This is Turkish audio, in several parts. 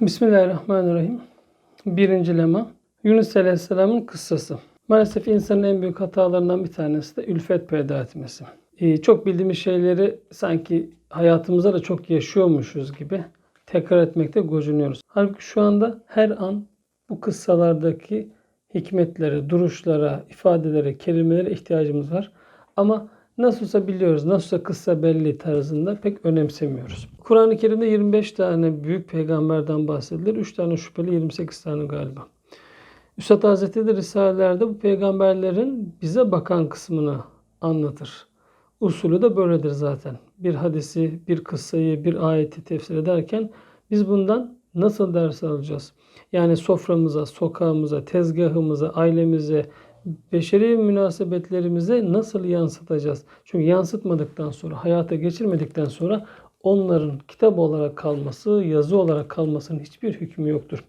Bismillahirrahmanirrahim. Birinci lema. Yunus Aleyhisselam'ın kıssası. Maalesef insanın en büyük hatalarından bir tanesi de ülfet peyda etmesi. Ee, çok bildiğimiz şeyleri sanki hayatımızda da çok yaşıyormuşuz gibi tekrar etmekte gocunuyoruz. Halbuki şu anda her an bu kıssalardaki hikmetlere, duruşlara, ifadelere, kelimelere ihtiyacımız var. Ama nasılsa biliyoruz, nasılsa kıssa belli tarzında pek önemsemiyoruz. Kur'an-ı Kerim'de 25 tane büyük peygamberden bahsedilir. 3 tane şüpheli, 28 tane galiba. Üstad Hazretleri de Risalelerde bu peygamberlerin bize bakan kısmını anlatır. Usulü de böyledir zaten. Bir hadisi, bir kıssayı, bir ayeti tefsir ederken biz bundan nasıl ders alacağız? Yani soframıza, sokağımıza, tezgahımıza, ailemize, beşeri münasebetlerimize nasıl yansıtacağız? Çünkü yansıtmadıktan sonra, hayata geçirmedikten sonra onların kitap olarak kalması, yazı olarak kalmasının hiçbir hükmü yoktur.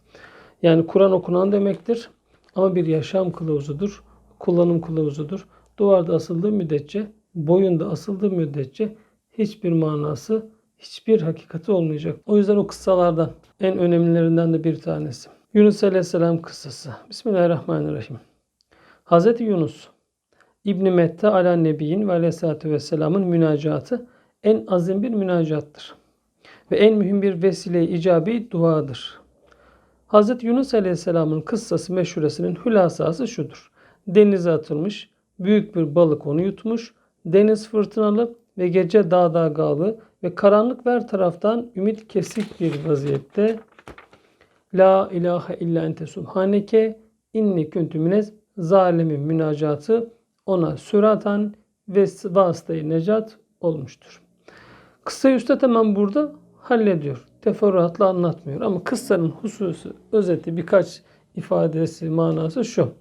Yani Kur'an okunan demektir ama bir yaşam kılavuzudur, kullanım kılavuzudur. Duvarda asıldığı müddetçe, boyunda asıldığı müddetçe hiçbir manası, hiçbir hakikati olmayacak. O yüzden o kıssalardan en önemlilerinden de bir tanesi. Yunus Aleyhisselam kıssası. Bismillahirrahmanirrahim. Hazreti Yunus İbn Mette ala Nebiyin ve Aleyhisselatü Vesselam'ın münacatı en azim bir münacattır. Ve en mühim bir vesile-i icabi duadır. Hazreti Yunus Aleyhisselam'ın kıssası meşhuresinin hülasası şudur. Denize atılmış, büyük bir balık onu yutmuş, deniz fırtınalı ve gece dağ dalgalı ve karanlık ver taraftan ümit kesik bir vaziyette La ilahe illa ente subhaneke inni kuntu minez zalimin münacatı ona süratan ve vasıtayı necat olmuştur. Kıssa Üstad hemen burada hallediyor. Teferruatla anlatmıyor. Ama kıssanın hususu, özeti birkaç ifadesi, manası şu.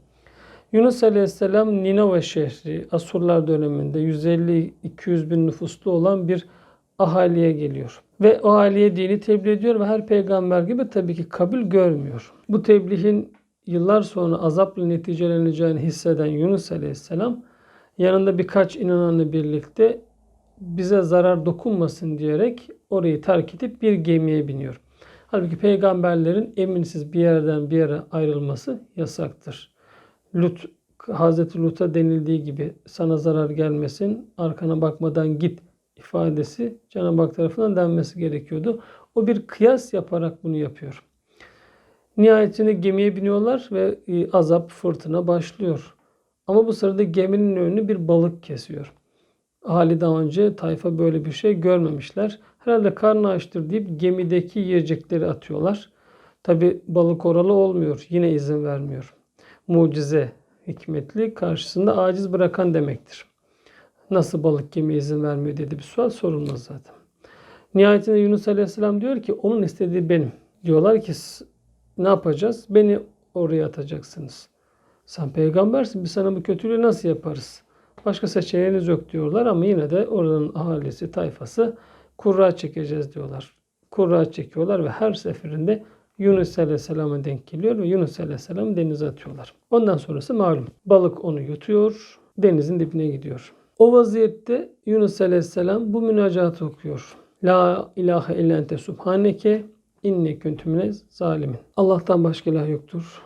Yunus Aleyhisselam Ninove şehri Asurlar döneminde 150-200 bin nüfuslu olan bir ahaliye geliyor. Ve o ahaliye dini tebliğ ediyor ve her peygamber gibi tabii ki kabul görmüyor. Bu tebliğin yıllar sonra azapla neticeleneceğini hisseden Yunus Aleyhisselam yanında birkaç inananla birlikte bize zarar dokunmasın diyerek orayı terk edip bir gemiye biniyor. Halbuki peygamberlerin eminsiz bir yerden bir yere ayrılması yasaktır. Lut, Hazreti Lut'a denildiği gibi sana zarar gelmesin, arkana bakmadan git ifadesi Cenab-ı Hak tarafından denmesi gerekiyordu. O bir kıyas yaparak bunu yapıyor. Nihayetinde gemiye biniyorlar ve e, azap, fırtına başlıyor. Ama bu sırada geminin önünü bir balık kesiyor. Hali daha önce tayfa böyle bir şey görmemişler. Herhalde karnı açtır deyip gemideki yiyecekleri atıyorlar. Tabi balık oralı olmuyor. Yine izin vermiyor. Mucize, hikmetli karşısında aciz bırakan demektir. Nasıl balık gemi izin vermiyor dedi bir sual sorulmaz zaten. Nihayetinde Yunus Aleyhisselam diyor ki onun istediği benim. Diyorlar ki ne yapacağız? Beni oraya atacaksınız. Sen peygambersin biz sana bu kötülüğü nasıl yaparız? Başka seçeneğiniz yok diyorlar ama yine de oranın ahalisi, tayfası kurra çekeceğiz diyorlar. Kurra çekiyorlar ve her seferinde Yunus Aleyhisselam'a denk geliyor ve Yunus Aleyhisselam'ı denize atıyorlar. Ondan sonrası malum. Balık onu yutuyor, denizin dibine gidiyor. O vaziyette Yunus Aleyhisselam bu münacatı okuyor. La ilahe illa ente subhaneke inni kuntu minez zalimin. Allah'tan başka ilah yoktur.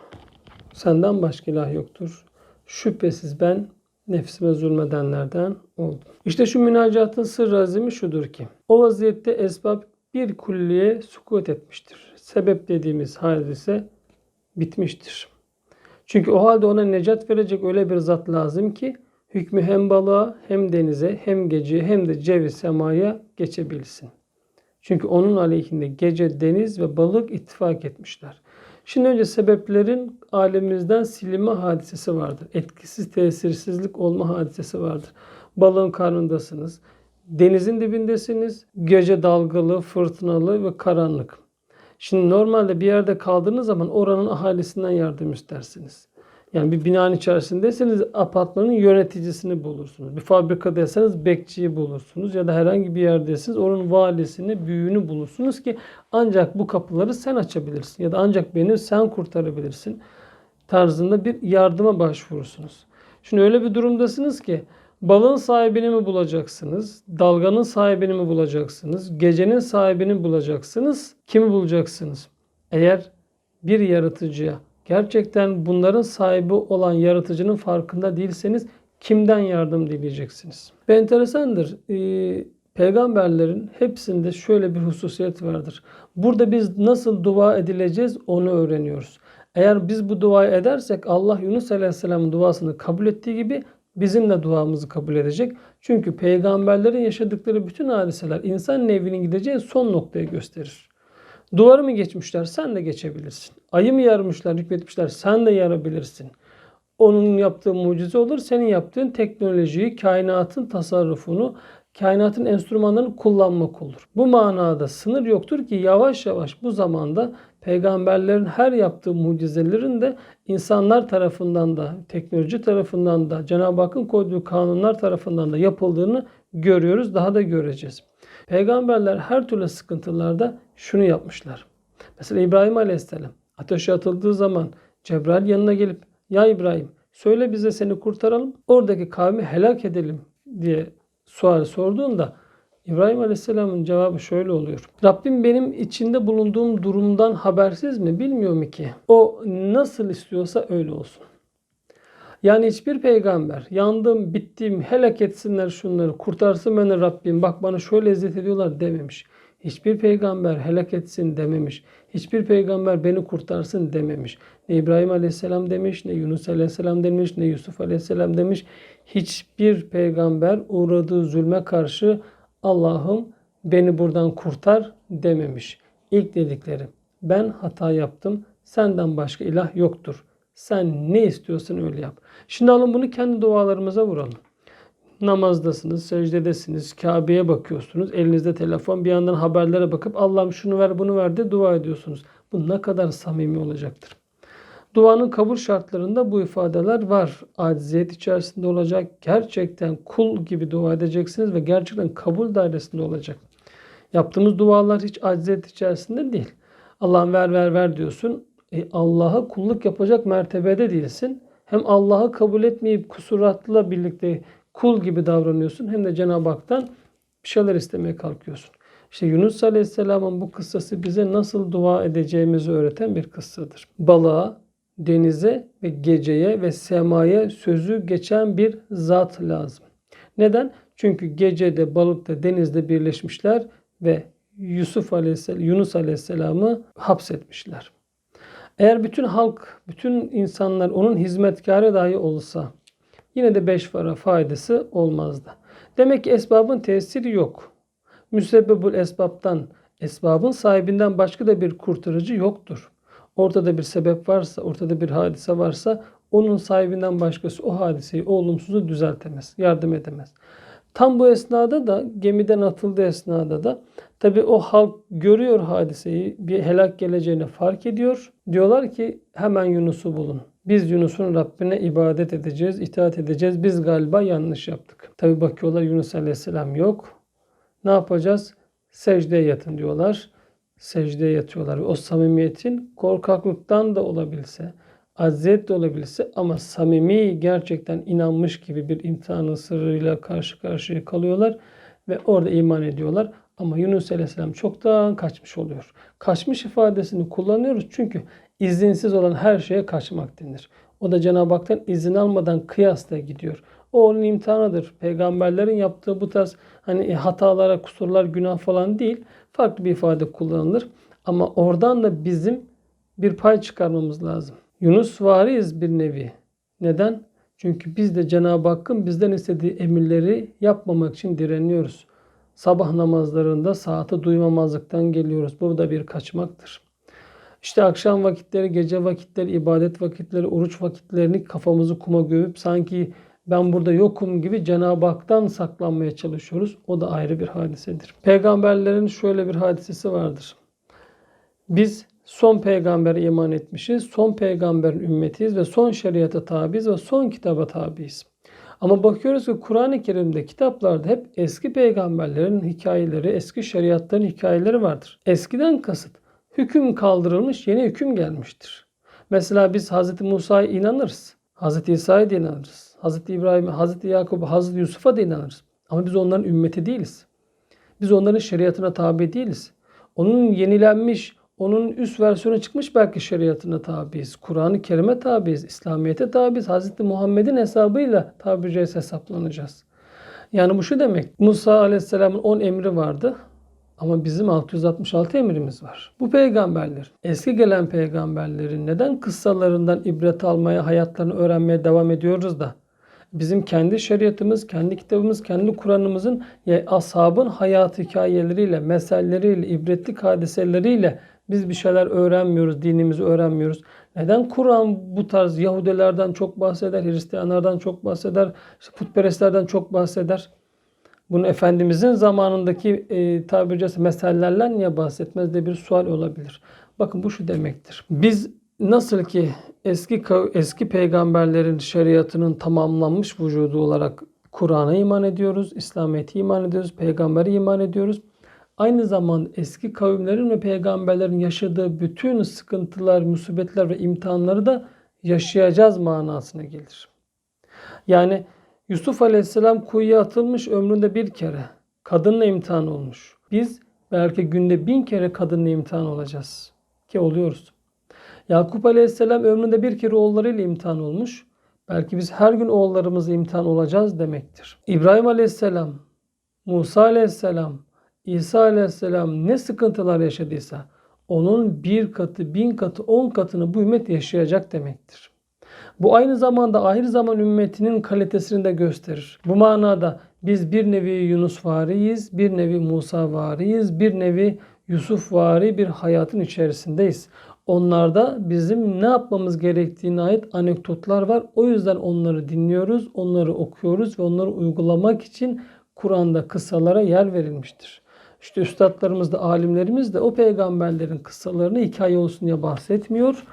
Senden başka ilah yoktur. Şüphesiz ben nefsime zulmedenlerden oldum. İşte şu münacatın sırrı azimi şudur ki o vaziyette esbab bir kulliye sukut etmiştir. Sebep dediğimiz hadise bitmiştir. Çünkü o halde ona necat verecek öyle bir zat lazım ki hükmü hem balığa hem denize hem geceye hem de cevi semaya geçebilsin. Çünkü onun aleyhinde gece, deniz ve balık ittifak etmişler. Şimdi önce sebeplerin alemimizden silinme hadisesi vardır. Etkisiz, tesirsizlik olma hadisesi vardır. Balığın karnındasınız. Denizin dibindesiniz. Gece dalgalı, fırtınalı ve karanlık. Şimdi normalde bir yerde kaldığınız zaman oranın ahalisinden yardım istersiniz. Yani bir binanın içerisindeyseniz apartmanın yöneticisini bulursunuz. Bir fabrikadaysanız bekçiyi bulursunuz. Ya da herhangi bir yerdeyseniz onun valisini, büyüğünü bulursunuz ki ancak bu kapıları sen açabilirsin. Ya da ancak beni sen kurtarabilirsin tarzında bir yardıma başvurursunuz. Şimdi öyle bir durumdasınız ki balığın sahibini mi bulacaksınız? Dalganın sahibini mi bulacaksınız? Gecenin sahibini bulacaksınız? Kimi bulacaksınız? Eğer bir yaratıcıya gerçekten bunların sahibi olan yaratıcının farkında değilseniz kimden yardım dileyeceksiniz? Ve enteresandır. Ee, peygamberlerin hepsinde şöyle bir hususiyet vardır. Burada biz nasıl dua edileceğiz onu öğreniyoruz. Eğer biz bu duayı edersek Allah Yunus Aleyhisselam'ın duasını kabul ettiği gibi bizim de duamızı kabul edecek. Çünkü peygamberlerin yaşadıkları bütün hadiseler insan nevinin gideceği son noktayı gösterir. Duvarı mı geçmişler? Sen de geçebilirsin. Ayı mı yarmışlar, hükmetmişler? Sen de yarabilirsin. Onun yaptığı mucize olur. Senin yaptığın teknolojiyi, kainatın tasarrufunu, kainatın enstrümanlarını kullanmak olur. Bu manada sınır yoktur ki yavaş yavaş bu zamanda peygamberlerin her yaptığı mucizelerin de insanlar tarafından da, teknoloji tarafından da, Cenab-ı Hakk'ın koyduğu kanunlar tarafından da yapıldığını görüyoruz, daha da göreceğiz. Peygamberler her türlü sıkıntılarda şunu yapmışlar. Mesela İbrahim Aleyhisselam ateşe atıldığı zaman Cebrail yanına gelip ya İbrahim söyle bize seni kurtaralım oradaki kavmi helak edelim diye sual sorduğunda İbrahim Aleyhisselam'ın cevabı şöyle oluyor. Rabbim benim içinde bulunduğum durumdan habersiz mi? Bilmiyor mu ki? O nasıl istiyorsa öyle olsun. Yani hiçbir peygamber yandım, bittim, helak etsinler şunları, kurtarsın beni Rabbim, bak bana şöyle eziyet ediyorlar dememiş. Hiçbir peygamber helak etsin dememiş. Hiçbir peygamber beni kurtarsın dememiş. Ne İbrahim Aleyhisselam demiş, ne Yunus Aleyhisselam demiş, ne Yusuf Aleyhisselam demiş. Hiçbir peygamber uğradığı zulme karşı Allah'ım beni buradan kurtar dememiş. İlk dedikleri ben hata yaptım, senden başka ilah yoktur. Sen ne istiyorsan öyle yap. Şimdi alın bunu kendi dualarımıza vuralım. Namazdasınız, secdedesiniz, Kabe'ye bakıyorsunuz. Elinizde telefon bir yandan haberlere bakıp Allah'ım şunu ver bunu ver de dua ediyorsunuz. Bu ne kadar samimi olacaktır. Duanın kabul şartlarında bu ifadeler var. Aciziyet içerisinde olacak. Gerçekten kul gibi dua edeceksiniz ve gerçekten kabul dairesinde olacak. Yaptığımız dualar hiç aciziyet içerisinde değil. Allah'ım ver ver ver diyorsun. E, Allah'a kulluk yapacak mertebede değilsin. Hem Allah'ı kabul etmeyip kusuratla birlikte kul gibi davranıyorsun hem de Cenab-ı Hak'tan bir şeyler istemeye kalkıyorsun. İşte Yunus Aleyhisselam'ın bu kıssası bize nasıl dua edeceğimizi öğreten bir kıssadır. Balığa, denize ve geceye ve semaya sözü geçen bir zat lazım. Neden? Çünkü gecede, balıkta, denizde birleşmişler ve Yusuf Aleyhisselam, Yunus Aleyhisselam'ı hapsetmişler. Eğer bütün halk, bütün insanlar onun hizmetkarı dahi olsa yine de beş para faydası olmazdı. Demek ki esbabın tesiri yok. Müsebbebül esbabtan, esbabın sahibinden başka da bir kurtarıcı yoktur. Ortada bir sebep varsa, ortada bir hadise varsa onun sahibinden başkası o hadiseyi, olumsuzu düzeltemez, yardım edemez. Tam bu esnada da gemiden atıldığı esnada da tabi o halk görüyor hadiseyi, bir helak geleceğini fark ediyor. Diyorlar ki hemen Yunus'u bulun. Biz Yunus'un Rabbine ibadet edeceğiz, itaat edeceğiz. Biz galiba yanlış yaptık. Tabi bakıyorlar Yunus Aleyhisselam yok. Ne yapacağız? Secdeye yatın diyorlar. Secdeye yatıyorlar. O samimiyetin korkaklıktan da olabilse, acziyet de olabilse ama samimi gerçekten inanmış gibi bir imtihanın sırrıyla karşı karşıya kalıyorlar ve orada iman ediyorlar. Ama Yunus Aleyhisselam çoktan kaçmış oluyor. Kaçmış ifadesini kullanıyoruz çünkü izinsiz olan her şeye kaçmak denir. O da Cenab-ı Hak'tan izin almadan kıyasla gidiyor. O onun imtihanıdır. Peygamberlerin yaptığı bu tarz hani hatalara, kusurlar, günah falan değil. Farklı bir ifade kullanılır. Ama oradan da bizim bir pay çıkarmamız lazım. Yunus variyiz bir nevi. Neden? Çünkü biz de Cenab-ı Hakk'ın bizden istediği emirleri yapmamak için direniyoruz. Sabah namazlarında saati duymamazlıktan geliyoruz. Bu da bir kaçmaktır. İşte akşam vakitleri, gece vakitleri, ibadet vakitleri, oruç vakitlerini kafamızı kuma gömüp sanki ben burada yokum gibi Cenab-ı Hak'tan saklanmaya çalışıyoruz. O da ayrı bir hadisedir. Peygamberlerin şöyle bir hadisesi vardır. Biz son peygambere iman etmişiz. Son peygamberin ümmetiyiz ve son şeriata tabiiz ve son kitaba tabiiz. Ama bakıyoruz ki Kur'an-ı Kerim'de kitaplarda hep eski peygamberlerin hikayeleri, eski şeriatların hikayeleri vardır. Eskiden kasıt hüküm kaldırılmış, yeni hüküm gelmiştir. Mesela biz Hz. Musa'ya inanırız. Hz. İsa'ya da inanırız. Hz. İbrahim'e, Hz. Yakup'a, Hz. Yusuf'a da inanırız. Ama biz onların ümmeti değiliz. Biz onların şeriatına tabi değiliz. Onun yenilenmiş, Onun üst versiyonu çıkmış belki şeriatına tabiiz. Kur'an-ı Kerim'e tabiiz. İslamiyet'e tabiiz. Hazreti Muhammed'in hesabıyla tabiri caizse hesaplanacağız. Yani bu şu demek. Musa Aleyhisselam'ın 10 emri vardı. Ama bizim 666 emrimiz var. Bu peygamberler, eski gelen peygamberlerin neden kıssalarından ibret almaya, hayatlarını öğrenmeye devam ediyoruz da bizim kendi şeriatımız, kendi kitabımız, kendi Kur'an'ımızın ya ashabın hayat hikayeleriyle, meselleriyle, ibretlik hadiseleriyle biz bir şeyler öğrenmiyoruz, dinimizi öğrenmiyoruz. Neden Kur'an bu tarz Yahudilerden çok bahseder, Hristiyanlardan çok bahseder, işte putperestlerden çok bahseder? Bunu Efendimizin zamanındaki e, tabiri caizse meselelerle niye bahsetmez de bir sual olabilir. Bakın bu şu demektir. Biz nasıl ki eski eski peygamberlerin şeriatının tamamlanmış vücudu olarak Kur'an'a iman ediyoruz, İslamiyet'e iman ediyoruz, peygambere iman ediyoruz. Aynı zamanda eski kavimlerin ve peygamberlerin yaşadığı bütün sıkıntılar, musibetler ve imtihanları da yaşayacağız manasına gelir. Yani Yusuf Aleyhisselam kuyuya atılmış ömründe bir kere. Kadınla imtihan olmuş. Biz belki günde bin kere kadınla imtihan olacağız. Ki oluyoruz. Yakup Aleyhisselam ömründe bir kere oğullarıyla imtihan olmuş. Belki biz her gün oğullarımızla imtihan olacağız demektir. İbrahim Aleyhisselam, Musa Aleyhisselam, İsa Aleyhisselam ne sıkıntılar yaşadıysa onun bir katı, bin katı, on katını bu ümmet yaşayacak demektir. Bu aynı zamanda ahir zaman ümmetinin kalitesini de gösterir. Bu manada biz bir nevi Yunus variyiz, bir nevi Musa variyiz, bir nevi Yusuf vari bir hayatın içerisindeyiz. Onlarda bizim ne yapmamız gerektiğine ait anekdotlar var. O yüzden onları dinliyoruz, onları okuyoruz ve onları uygulamak için Kur'an'da kıssalara yer verilmiştir. İşte üstadlarımız da alimlerimiz de o peygamberlerin kıssalarını hikaye olsun diye bahsetmiyor.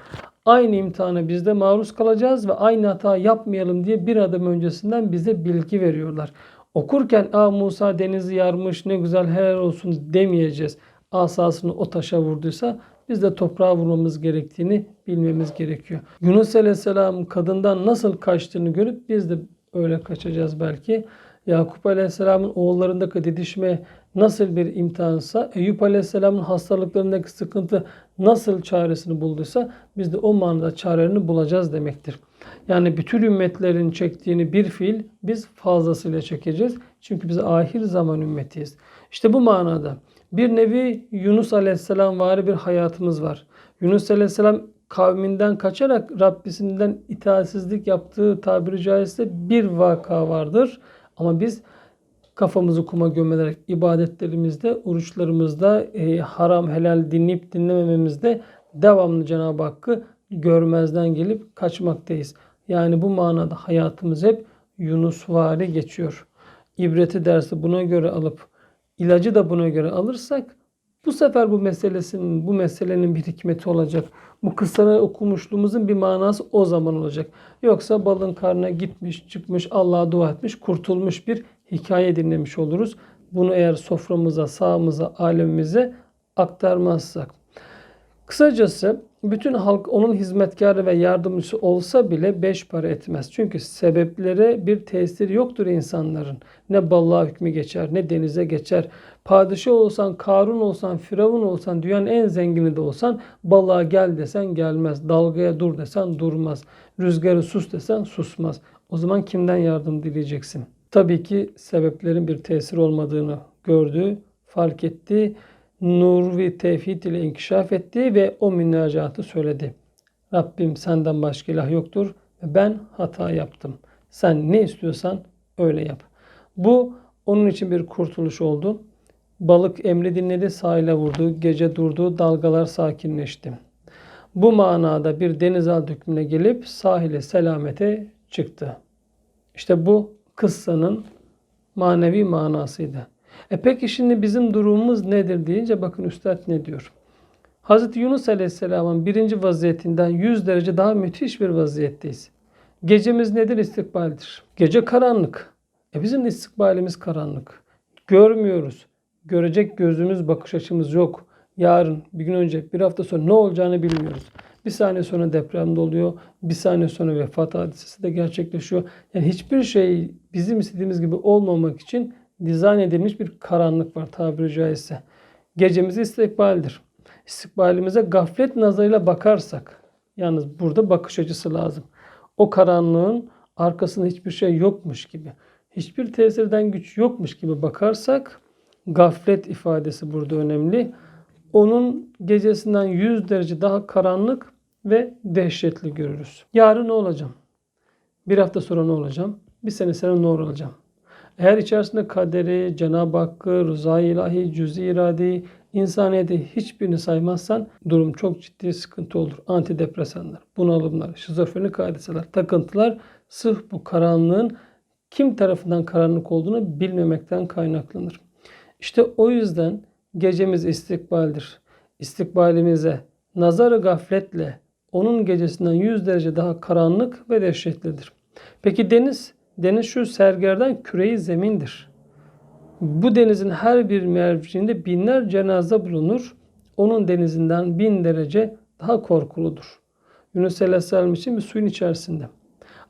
Aynı imtihana biz de maruz kalacağız ve aynı hata yapmayalım diye bir adım öncesinden bize bilgi veriyorlar. Okurken Aa Musa denizi yarmış ne güzel helal olsun demeyeceğiz. Asasını o taşa vurduysa biz de toprağa vurmamız gerektiğini bilmemiz gerekiyor. Yunus Aleyhisselam kadından nasıl kaçtığını görüp biz de öyle kaçacağız belki. Yakup Aleyhisselam'ın oğullarındaki didişme nasıl bir imtihansa, Eyüp Aleyhisselam'ın hastalıklarındaki sıkıntı nasıl çaresini bulduysa biz de o manada çarelerini bulacağız demektir. Yani bütün ümmetlerin çektiğini bir fiil biz fazlasıyla çekeceğiz. Çünkü biz ahir zaman ümmetiyiz. İşte bu manada bir nevi Yunus Aleyhisselam vari bir hayatımız var. Yunus Aleyhisselam kavminden kaçarak Rabbisinden itaatsizlik yaptığı tabiri caizse bir vaka vardır. Ama biz kafamızı kuma gömerek ibadetlerimizde, oruçlarımızda, e, haram helal dinleyip dinlemememizde devamlı Cenab-ı Hakk'ı görmezden gelip kaçmaktayız. Yani bu manada hayatımız hep Yunusvari geçiyor. İbreti dersi buna göre alıp ilacı da buna göre alırsak bu sefer bu meselesinin, bu meselenin bir hikmeti olacak. Bu kıssaları okumuşluğumuzun bir manası o zaman olacak. Yoksa balın karnına gitmiş, çıkmış, Allah'a dua etmiş, kurtulmuş bir hikaye dinlemiş oluruz. Bunu eğer soframıza, sağımıza, alemimize aktarmazsak. Kısacası bütün halk onun hizmetkarı ve yardımcısı olsa bile beş para etmez. Çünkü sebeplere bir tesiri yoktur insanların. Ne balığa hükmü geçer, ne denize geçer. Padişah olsan, Karun olsan, Firavun olsan, dünyanın en zengini de olsan balığa gel desen gelmez. Dalgaya dur desen durmaz. Rüzgarı sus desen susmaz. O zaman kimden yardım dileyeceksin? Tabii ki sebeplerin bir tesir olmadığını gördü, fark etti nur ve tevhid ile inkişaf etti ve o münacatı söyledi. Rabbim senden başka ilah yoktur ve ben hata yaptım. Sen ne istiyorsan öyle yap. Bu onun için bir kurtuluş oldu. Balık emri dinledi, sahile vurdu, gece durdu, dalgalar sakinleşti. Bu manada bir denizaltı hükmüne gelip sahile selamete çıktı. İşte bu kıssanın manevi manasıydı. E peki şimdi bizim durumumuz nedir deyince bakın Üstad ne diyor. Hazreti Yunus Aleyhisselam'ın birinci vaziyetinden 100 derece daha müthiş bir vaziyetteyiz. Gecemiz nedir? İstikbaldir. Gece karanlık. E bizim de istikbalimiz karanlık. Görmüyoruz. Görecek gözümüz, bakış açımız yok. Yarın, bir gün önce, bir hafta sonra ne olacağını bilmiyoruz. Bir saniye sonra deprem de oluyor. Bir saniye sonra vefat hadisesi de gerçekleşiyor. Yani hiçbir şey bizim istediğimiz gibi olmamak için dizayn edilmiş bir karanlık var tabiri caizse. Gecemiz istikbaldir. istikbalimize gaflet nazarıyla bakarsak, yalnız burada bakış açısı lazım. O karanlığın arkasında hiçbir şey yokmuş gibi, hiçbir tesirden güç yokmuş gibi bakarsak, gaflet ifadesi burada önemli. Onun gecesinden 100 derece daha karanlık ve dehşetli görürüz. Yarın ne olacağım? Bir hafta sonra ne olacağım? Bir sene sonra ne olacağım? Eğer içerisinde kaderi, Cenab-ı Hakk'ı, rıza ilahi, cüz-i iradi, insaniyeti hiçbirini saymazsan durum çok ciddi sıkıntı olur. Antidepresanlar, bunalımlar, şizofrenik hadiseler, takıntılar sırf bu karanlığın kim tarafından karanlık olduğunu bilmemekten kaynaklanır. İşte o yüzden gecemiz istikbaldir. İstikbalimize nazarı gafletle onun gecesinden 100 derece daha karanlık ve dehşetlidir. Peki deniz? Deniz şu sergerden küreyi zemindir. Bu denizin her bir mevcinde binler cenaze bulunur. Onun denizinden bin derece daha korkuludur. Yunus Aleyhisselam için bir suyun içerisinde.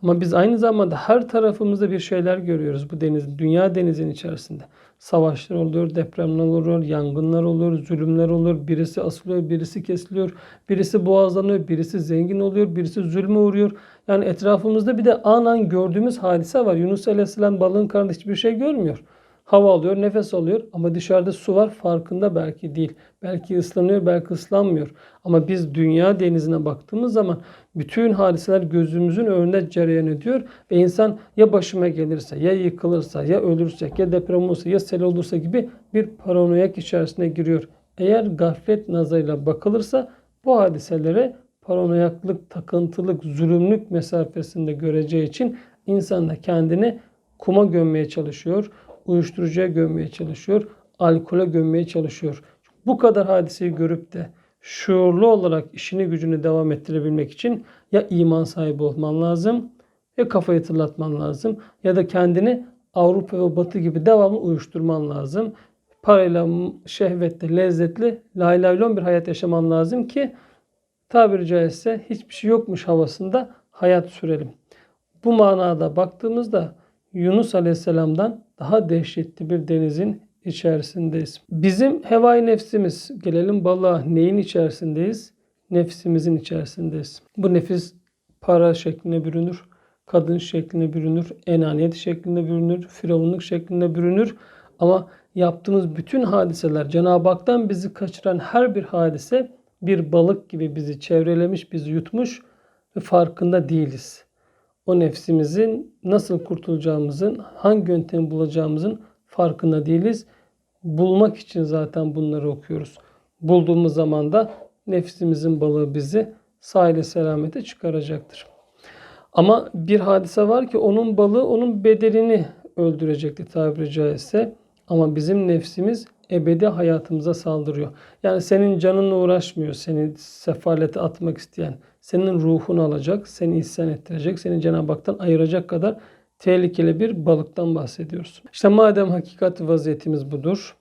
Ama biz aynı zamanda her tarafımızda bir şeyler görüyoruz bu deniz, dünya denizin içerisinde. Savaşlar oluyor, depremler oluyor, yangınlar oluyor, zulümler olur. Birisi asılıyor, birisi kesiliyor, birisi boğazlanıyor, birisi zengin oluyor, birisi zulme uğruyor. Yani etrafımızda bir de an an gördüğümüz hadise var. Yunus Aleyhisselam balığın karnında hiçbir şey görmüyor. Hava alıyor, nefes alıyor ama dışarıda su var farkında belki değil. Belki ıslanıyor, belki ıslanmıyor. Ama biz dünya denizine baktığımız zaman bütün hadiseler gözümüzün önünde cereyan ediyor ve insan ya başıma gelirse, ya yıkılırsa, ya ölürsek, ya deprem olursa, ya sel olursa gibi bir paranoyak içerisine giriyor. Eğer gaflet nazarıyla bakılırsa bu hadiselere paranoyaklık, takıntılık, zulümlük mesafesinde göreceği için insan da kendini kuma gömmeye çalışıyor uyuşturucuya gömmeye çalışıyor, alkole gömmeye çalışıyor. Bu kadar hadiseyi görüp de şuurlu olarak işini gücünü devam ettirebilmek için ya iman sahibi olman lazım ya kafayı tırlatman lazım ya da kendini Avrupa ve Batı gibi devamlı uyuşturman lazım. Parayla, şehvetle, lezzetli, laylaylon bir hayat yaşaman lazım ki tabiri caizse hiçbir şey yokmuş havasında hayat sürelim. Bu manada baktığımızda Yunus Aleyhisselam'dan daha dehşetli bir denizin içerisindeyiz. Bizim hevai nefsimiz, gelelim balığa neyin içerisindeyiz? Nefsimizin içerisindeyiz. Bu nefis para şekline bürünür, kadın şekline bürünür, enaniyet şeklinde bürünür, firavunluk şeklinde bürünür. Ama yaptığımız bütün hadiseler, Cenab-ı Hak'tan bizi kaçıran her bir hadise bir balık gibi bizi çevrelemiş, bizi yutmuş ve farkında değiliz o nefsimizin nasıl kurtulacağımızın, hangi yöntemi bulacağımızın farkında değiliz. Bulmak için zaten bunları okuyoruz. Bulduğumuz zaman da nefsimizin balığı bizi sahile selamete çıkaracaktır. Ama bir hadise var ki onun balığı onun bedelini öldürecekti tabiri caizse. Ama bizim nefsimiz ebedi hayatımıza saldırıyor. Yani senin canınla uğraşmıyor seni sefalete atmak isteyen. Senin ruhunu alacak, seni isyan ettirecek, seni Cenab-ı Hak'tan ayıracak kadar tehlikeli bir balıktan bahsediyoruz. İşte madem hakikat vaziyetimiz budur,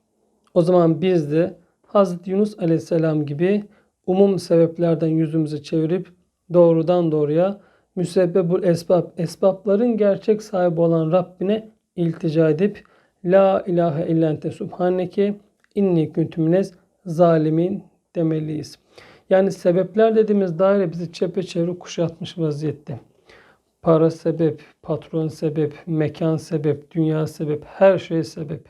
o zaman biz de Hazreti Yunus Aleyhisselam gibi umum sebeplerden yüzümüzü çevirip doğrudan doğruya müsebbebul esbab, esbabların gerçek sahibi olan Rabbine iltica edip La ilahe illente subhaneke inni kuntumnez zalimin demeliyiz. Yani sebepler dediğimiz daire bizi çepeçevre kuşatmış vaziyette. Para sebep, patron sebep, mekan sebep, dünya sebep, her şey sebep.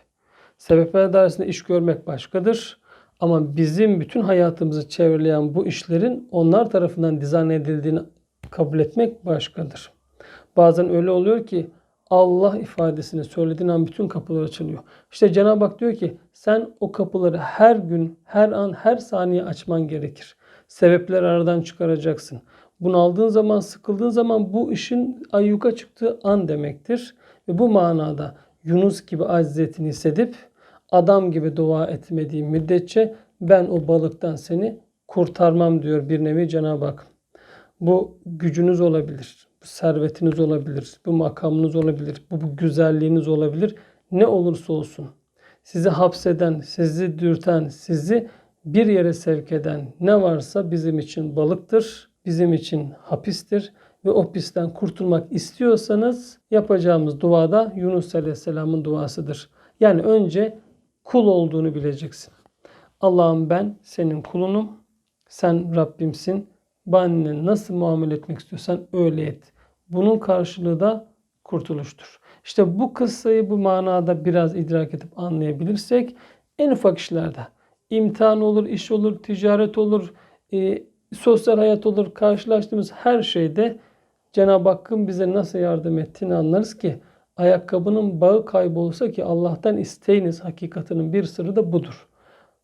Sebepler dairesinde iş görmek başkadır. Ama bizim bütün hayatımızı çevreleyen bu işlerin onlar tarafından dizayn edildiğini kabul etmek başkadır. Bazen öyle oluyor ki Allah ifadesini söylediğin an bütün kapılar açılıyor. İşte Cenab-ı Hak diyor ki sen o kapıları her gün, her an, her saniye açman gerekir. Sebepler aradan çıkaracaksın. Bunu aldığın zaman, sıkıldığın zaman bu işin ayyuka çıktığı an demektir. Ve bu manada Yunus gibi aciziyetini hissedip adam gibi dua etmediği müddetçe ben o balıktan seni kurtarmam diyor bir nevi Cenab-ı Hak. Bu gücünüz olabilir bu servetiniz olabilir, bu makamınız olabilir, bu, bu güzelliğiniz olabilir. Ne olursa olsun sizi hapseden, sizi dürten, sizi bir yere sevk eden ne varsa bizim için balıktır, bizim için hapistir ve o pisten kurtulmak istiyorsanız yapacağımız duada Yunus Aleyhisselam'ın duasıdır. Yani önce kul olduğunu bileceksin. Allah'ım ben senin kulunum. Sen Rabbimsin. Bana nasıl muamele etmek istiyorsan öyle et. Bunun karşılığı da kurtuluştur. İşte bu kıssayı bu manada biraz idrak edip anlayabilirsek en ufak işlerde imtihan olur, iş olur, ticaret olur, e, sosyal hayat olur, karşılaştığımız her şeyde Cenab-ı Hakk'ın bize nasıl yardım ettiğini anlarız ki ayakkabının bağı kaybolsa ki Allah'tan isteyiniz hakikatinin bir sırrı da budur.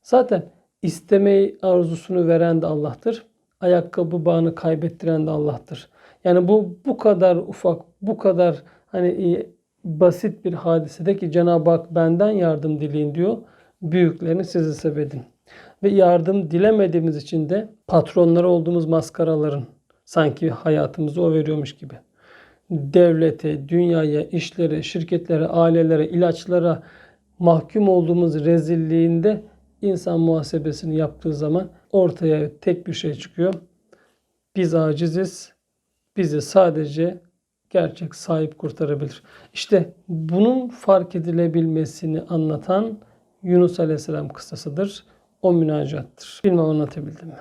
Zaten istemeyi arzusunu veren de Allah'tır. Ayakkabı bağını kaybettiren de Allah'tır. Yani bu bu kadar ufak, bu kadar hani e, basit bir hadisede ki Cenab-ı Hak benden yardım dileyin diyor. Büyüklerini sizi sebedin. Ve yardım dilemediğimiz için de patronları olduğumuz maskaraların sanki hayatımızı o veriyormuş gibi. Devlete, dünyaya, işlere, şirketlere, ailelere, ilaçlara mahkum olduğumuz rezilliğinde insan muhasebesini yaptığı zaman ortaya tek bir şey çıkıyor. Biz aciziz. Bizi sadece gerçek sahip kurtarabilir. İşte bunun fark edilebilmesini anlatan Yunus Aleyhisselam kıssasıdır. O münacattır. Bilmem anlatabildim mi?